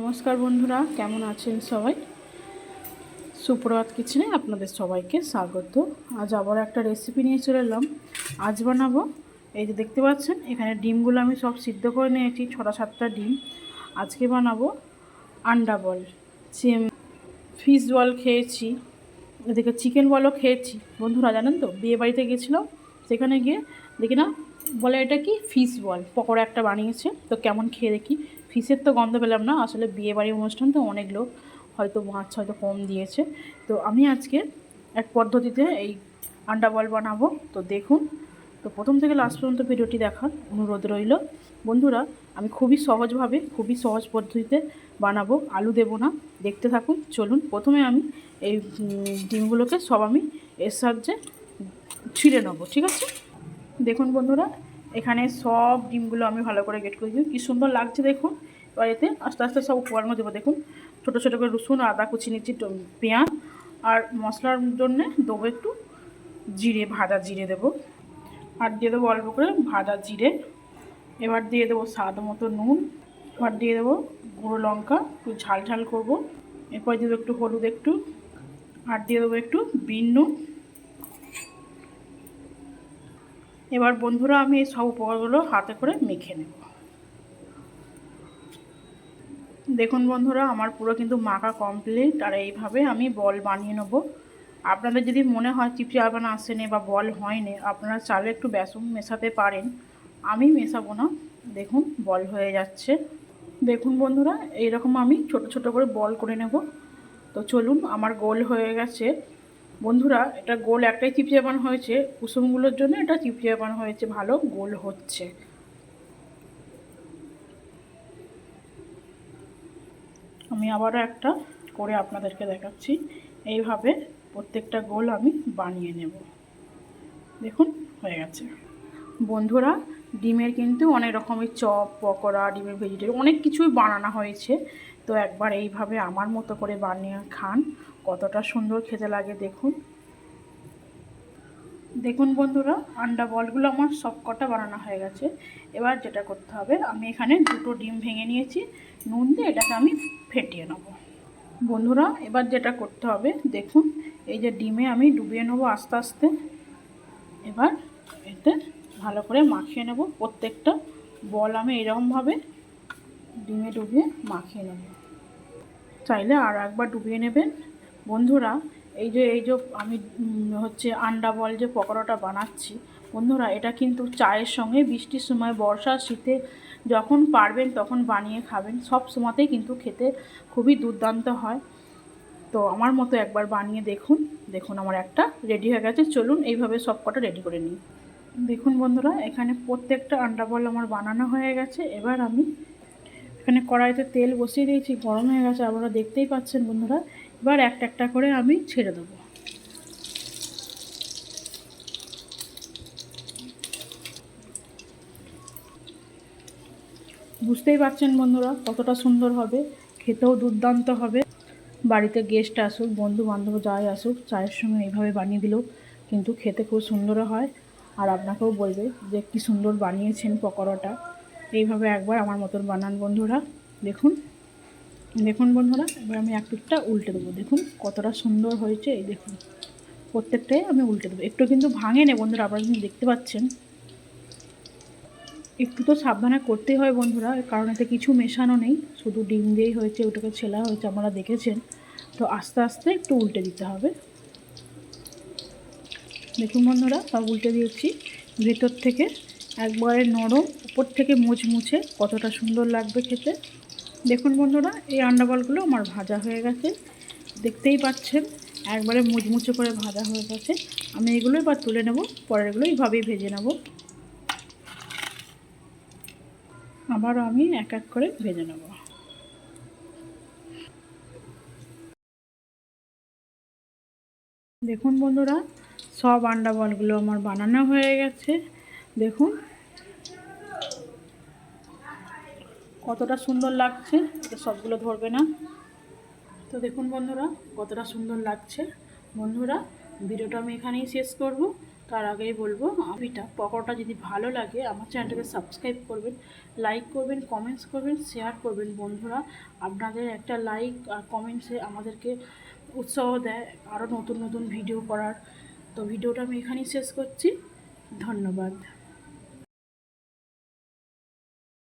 নমস্কার বন্ধুরা, কেমন আছেন সবাই? সুপ্রভাত কিচেনে আপনাদের সবাইকে স্বাগত। আজ আবার একটা রেসিপি নিয়ে চলে এলাম। আজ বানাবো, এই যে দেখতে পাচ্ছেন, এখানে ডিমগুলো আমি সব সিদ্ধ করে নিয়েছি, ছটা সাতটা ডিম। আজকে বানাবো আন্ডা বল। ফিশ বল খেয়েছি, এদিকে চিকেন বলও খেয়েছি। বন্ধুরা, জানেন তো, বিয়ে বাড়িতে গেছিলাম, সেখানে গিয়ে দেখি না, বলে এটা কি? ফিশ বল, পকোড়া একটা বানিয়েছে, তো কেমন খেয়ে দেখি। ফিশের তো গন্ধ পেলাম না। আসলে বিয়ে বাড়ির অনুষ্ঠান তো অনেক লোক হয়তো মাছ হয়তো কম দিয়েছে। তো আমি আজকে এক পদ্ধতিতে এই আন্ডা বল বানাবো। তো দেখুন, তো প্রথম থেকে লাস্ট পর্যন্ত ভিডিওটি দেখার অনুরোধ রইল। বন্ধুরা, আমি খুবই সহজভাবে, খুবই সহজ পদ্ধতিতে বানাবো। আলু দেবো না। দেখতে থাকুন, চলুন। প্রথমে আমি এই ডিমগুলোকে সব আমি এর সাহায্যে ছিঁড়ে নেব, ঠিক আছে? দেখুন বন্ধুরা এখানে সব ডিমগুলো আমি ভালো করে গেট করে দিই কী সুন্দর লাগছে দেখুন। এবার এতে আস্তে আস্তে সব উপকরণ দেবো, দেখুন। ছোটো ছোটো করে রসুন, আদা কুচি নিচ্ছি পেঁয়াজ। আর মশলার জন্যে দেবো একটু জিরে, ভাজা জিরে দেবো। আর দিয়ে দেবো অল্প করে ভাজা জিরে। এবার দিয়ে দেবো স্বাদ মতো নুন। এবার দিয়ে দেবো গুঁড়ো লঙ্কা, একটু ঝাল ঝাল করব। এরপর দিয়ে দেবো একটু হলুদ একটু। আর দিয়ে দেবো একটু বিন নুন। এবার বন্ধুরা আমি এই সব উপকরণগুলো হাতে করে মেখে নেব। দেখুন বন্ধুরা, আমার পুরো কিন্তু মাখা কমপ্লিট আর এইভাবে আমি বল বানিয়ে নেব। আপনাদের যদি মনে হয় চিপচি আবানা আসেনি বা বল হয়নি, আপনারা চালে একটু বেসন মেশাতে পারেন। আমি মেশাবো না। দেখুন, বল হয়ে যাচ্ছে। দেখুন বন্ধুরা, এইরকম আমি ছোট ছোট করে বল করে নেব। তো চলুন, আমার গোল হয়ে গেছে। বন্ধুরা, এটা গোল একটাই চিপচিয়াপান হয়েছে। কুসুমগুলোর জন্য এটা চিপচিয়াপান হয়েছে। ভালো গোল হচ্ছে। আমি আবারও একটা করে আপনাদেরকে দেখাচ্ছি। এইভাবে প্রত্যেকটা গোল আমি বানিয়ে নেব। দেখুন, হয়ে গেছে। বন্ধুরা, ডিমের কিন্তু অনেক রকমের চপ, পকোড়া, ডিমের ভেজিটেবল অনেক কিছুই বানানো হয়েছে। তো একবার এইভাবে আমার মতো করে বানিয়ে খান। কতটা সুন্দর খেতে লাগে দেখুন। দেখুন বন্ধুরা, আন্ডা বলগুলো আমার সব কটা বানানো হয়ে গেছে। এবার যেটা করতে হবে, আমি এখানে দুটো ডিম ভেঙে নিয়েছি। নুন দিয়ে এটাকে আমি ফেটিয়ে নেব। বন্ধুরা, এবার যেটা করতে হবে, দেখুন, এই যে ডিমে আমি ডুবিয়ে নেব আস্তে আস্তে। এবার এতে ভালো করে মাখিয়ে নেব। প্রত্যেকটা বল আমি এরকমভাবে ডিমে ডুবিয়ে মাখিয়ে নেব। চাইলে আর একবার ডুবিয়ে নেবেন। বন্ধুরা, এই যে এই যে আমি হচ্ছে আন্ডা বল যে পকোড়াটা বানাচ্ছি, বন্ধুরা, এটা কিন্তু চায়ের সঙ্গে বৃষ্টির সময় বর্ষা শীতে যখন পারবেন তখন বানিয়ে খাবেন। সব সময়তেই কিন্তু খেতে খুবই দুর্দান্ত হয়। তো আমার মতো একবার বানিয়ে দেখুন। দেখুন, আমার একটা রেডি হয়ে গেছে। চলুন, এইভাবে সব কটা রেডি করে নিই। দেখুন বন্ধুরা, এখানে প্রত্যেকটা আন্ডা বল আমার বানানো হয়ে গেছে। এবার আমি এখানে কড়াইতে তেল বসিয়ে দিয়েছি, গরম হয়ে গেছে। আপনারা দেখতেই পাচ্ছেন বন্ধুরা এবার একটা একটা করে আমি ছেড়ে দেবো। বুঝতেই পারছেন বন্ধুরা কতটা সুন্দর হবে, খেতেও দুর্দান্ত হবে। বাড়িতে গেস্ট আসুক বন্ধু বান্ধব যাই আসুক, চায়ের সঙ্গে এইভাবে বানিয়ে দিলেও কিন্তু খেতে খুব সুন্দর হয়। আর আপনাকেও বলবে যে কি সুন্দর বানিয়েছেন পকোড়াটা। এইভাবে একবার আমার মতন বানান বন্ধুরা। দেখুন। দেখুন বন্ধুরা, এবার আমি এক পিঠটা উল্টে দেবো। দেখুন কতটা সুন্দর হয়েছে, এই দেখুন। প্রত্যেকটাই আমি উল্টে দেবো। একটু কিন্তু ভাঙে নে বন্ধুরা, আপনারা কিন্তু দেখতে পাচ্ছেন। একটু তো সাবধানে করতেই হয় বন্ধুরা কারণ এতে কিছু মেশানো নেই। শুধু ডিম দিয়েই হয়েছে, ওটাকে ছেলা হয়েছে, আপনারা দেখেছেন। তো আস্তে আস্তে একটু উল্টে দিতে হবে। দেখুন বন্ধুরা, সব উল্টে দিয়েছি। ভেতর থেকে একবারে নরম, উপর থেকে মুচমুচে, কতটা সুন্দর লাগবে খেতে। দেখুন বন্ধুরা, এই আন্ডা বলগুলো আমার ভাজা হয়ে গেছে। দেখতেই পাচ্ছেন, একবারে মুচমুচে করে ভাজা হয়ে গেছে। আমি এগুলো এবার তুলে নেব, পরেরগুলো এইভাবেই ভেজে নেব। আবারও আমি এক এক করে ভেজে নেব। দেখুন বন্ধুরা, সব আন্ডা বলগুলো আমার বানানো হয়ে গেছে। দেখুন কতটা সুন্দর লাগছে, এটা সবগুলো ধরবে না। তো দেখুন বন্ধুরা, কতটা সুন্দর লাগছে। বন্ধুরা, ভিডিওটা আমি এখানেই শেষ করব। তার আগেই বলব আমিটা পকোড়াটা যদি ভালো লাগে, আমার চ্যানেলটাকে সাবস্ক্রাইব করবেন, লাইক করবেন, কমেন্টস করবেন, শেয়ার করবেন বন্ধুরা। আপনাদের একটা লাইক আর কমেন্টসে আমাদেরকে উৎসাহ দেয় আরও নতুন নতুন ভিডিও করার। তো ভিডিওটা আমি এখানেই শেষ করছি। ধন্যবাদ।